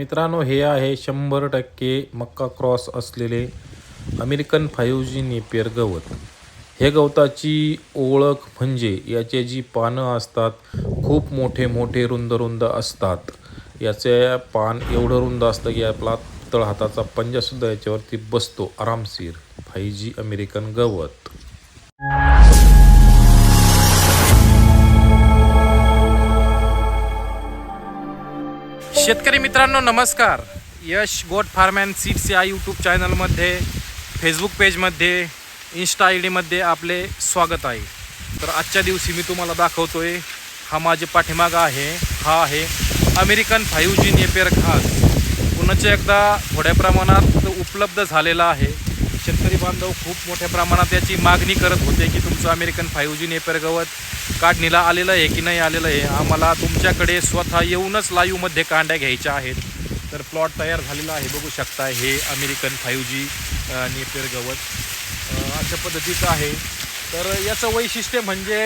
मित्रांनो हे आहे शंभर टक्के मक्का क्रॉस असलेले अमेरिकन फाईव्ह जी नेपियर गवत. हे गवताची ओळख म्हणजे याचे जी पानं असतात खूप मोठे मोठे रुंद रुंद असतात. याचे पान एवढं रुंद असतं की आपला तळ हाताचा पंजासुद्धा याच्यावरती बसतो. आरामशीर फाईव्ह जी अमेरिकन गवत. शेतकरी मित्रांनो नमस्कार. Yash goat farm and seeds या यूट्यूब चॅनलमध्ये फेसबुक पेजमध्ये इन्स्टा आय डीमध्ये आपले स्वागत आहे. तर आजच्या दिवशी मी तुम्हाला दाखवतो आहे हा माझे पाठीमागा आहे. हा आहे अमेरिकन फाईव्ह जी नेपेर घास पुन्हाच्या एकदा थोड्या प्रमाणात उपलब्ध झालेला आहे. शेतकरी बांधव खूप मोठ्या प्रमाणात याची मागणी करत होते की तुमचं अमेरिकन फाईव्ह जी नेपेर गवत काढणीला आलेलं आहे की नाही आलेलं आहे आम्हाला तुमच्याकडे स्वतः येऊनच लाईव्हमध्ये कांड्या घ्यायच्या आहेत. तर प्लॉट तयार झालेला आहे बघू शकता हे अमेरिकन फाईव्ह जी नेपेर गवत. अशा पद्धतीचं आहे. तर याचं वैशिष्ट्य म्हणजे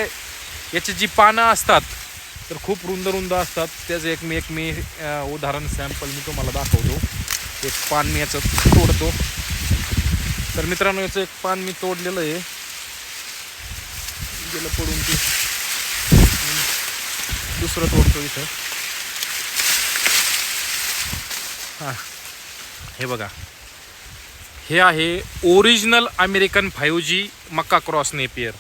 याची जी पानं असतात तर खूप रुंद रुंद असतात. त्याचं एक मी एक मी उदाहरण सॅम्पल मी तुम्हाला दाखवतो. एक पान मी याचं तोडतो. तर मित्रांनो याचं एक पान मी तोडलेलं आहे. गेलं पडून ते. दुसरं तोडतो इथं. हां. हे बघा. हे आहे ओरिजिनल अमेरिकन फाईव्ह जी मक्का क्रॉस नेपियर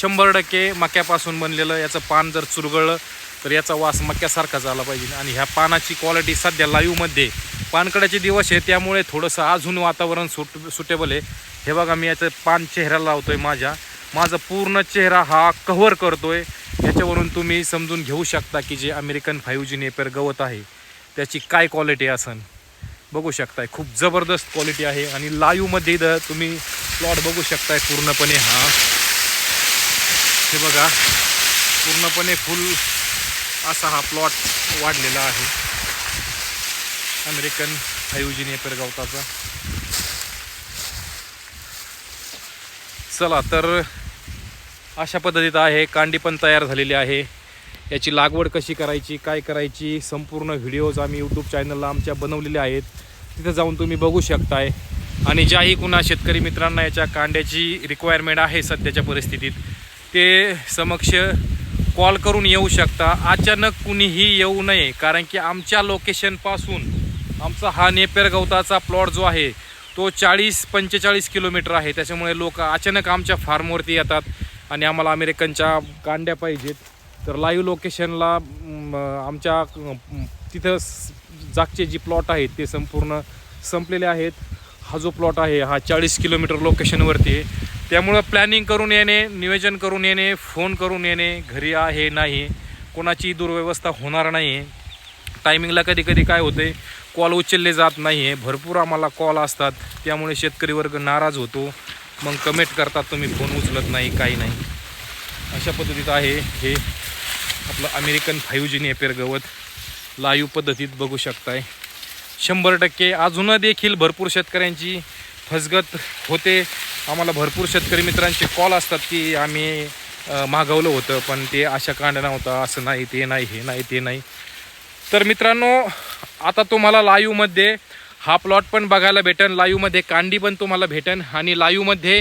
शंभर टक्के मक्यापासून बनलेलं याचं पान जर चुरगळलं तर याचा वास मक्यासारखा झाला पाहिजे. आणि ह्या पानाची क्वालिटी सध्या लाईव्हमध्ये पानकड्याचे दिवस आहे त्यामुळे थोडंसं अजून वातावरण सुट सुटेबल आहे. हे बघा मी याचं पान चेहऱ्याला आहे माझ्या. माझा पूर्ण चेहरा हा कव्हर आहे याच्यावरून तुम्ही समजून घेऊ शकता की जे अमेरिकन फाईव्ह जी नेपेर गवत आहे त्याची काय क्वालिटी असन. बघू शकताय खूप जबरदस्त क्वालिटी आहे आणि लाईव्हमध्ये इथं तुम्ही प्लॉट बघू शकताय पूर्णपणे हा. हे बघा पूर्णपणे फुल असा हा प्लॉट वाढलेला आहे. अमेरिकन फाईव्ह जी नेपर गवताचा. चला तर अशा पद्धतीत आहे कांडी पण तयार झालेली आहे. याची लागवड कशी करायची काय करायची संपूर्ण व्हिडिओज आम्ही यूट्यूब चॅनलला आमच्या बनवलेले आहेत. तिथं जाऊन तुम्ही बघू शकताय. आणि ज्याही कुणा शेतकरी मित्रांना याच्या कांड्याची रिक्वायरमेंट आहे सध्याच्या परिस्थितीत ते समक्ष कॉल करून येऊ शकता. अचानक कुणीही येऊ नये कारण की आमच्या लोकेशनपासून आमचा हा नेपेर गवताचा प्लॉट जो आहे तो चाळीस पंचेचाळीस किलोमीटर आहे. त्याच्यामुळे लोक अचानक आमच्या फार्मवरती येतात. आणि आम्हाला अमेरिकनच्या कांड्या पाहिजेत. तर लाईव्ह लोकेशनला आमच्या तिथं जागचे जी प्लॉट आहेत ते संपूर्ण संपलेले आहेत. हा जो प्लॉट आहे हा चाळीस किलोमीटर लोकेशनवरती आहे. त्यामुळं प्लॅनिंग करून येणे नियोजन करून येणे फोन करून येणे घरी आहे नाही कोणाची दुर्व्यवस्था होणार नाही आहे टायमिंगला कधी कधी काय होते कॉल उचलले जात नाही आहे भरपूर आम्हाला कॉल असतात त्यामुळे शेतकरी वर्ग नाराज होतो. मग कमेंट करतात तुम्ही फोन उचलत नाही काही नाही. अशा पद्धतीत आहे हे आपलं अमेरिकन फाईव्ह जी नेपेर गवत. लाईव्ह पद्धतीत बघू शकताय. शंभर टक्के अजून देखील भरपूर शेतकऱ्यांची फसगत होते. आम्हाला भरपूर शेतकरी मित्रांचे कॉल असतात की आम्ही मागवलं होतं पण ते अशा कांडणा होता असं नाही ते नाही हे नाही ते नाही. तर मित्रांनो आता तुम्हाला लाईव्हमध्ये हा प्लॉट पण बघायला भेटेल लाईव्हमध्ये कांडी पण तुम्हाला भेटेल आणि लाईव्हमध्ये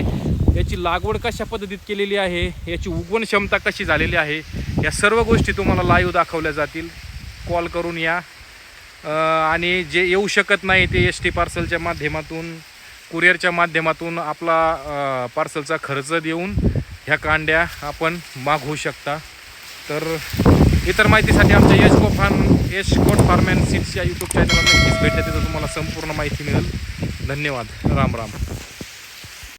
याची लागवड कशा पद्धतीत केलेली आहे याची उगवण क्षमता कशी झालेली आहे या सर्व गोष्टी तुम्हाला लाईव्ह दाखवल्या जातील. कॉल करून या. आणि जे येऊ शकत नाही ते एस टी पार्सलच्या माध्यमातून कुरिअरच्या माध्यमातून आपला पार्सलचा खर्च देऊन ह्या कांड्या आपण मागवू शकता. तर इतर माहितीसाठी आमच्या Yash goat farm Yash goat farm and seeds या यूट्यूब चॅनलला नक्कीच भेटते तिथं तुम्हाला संपूर्ण माहिती मिळेल. धन्यवाद. राम राम.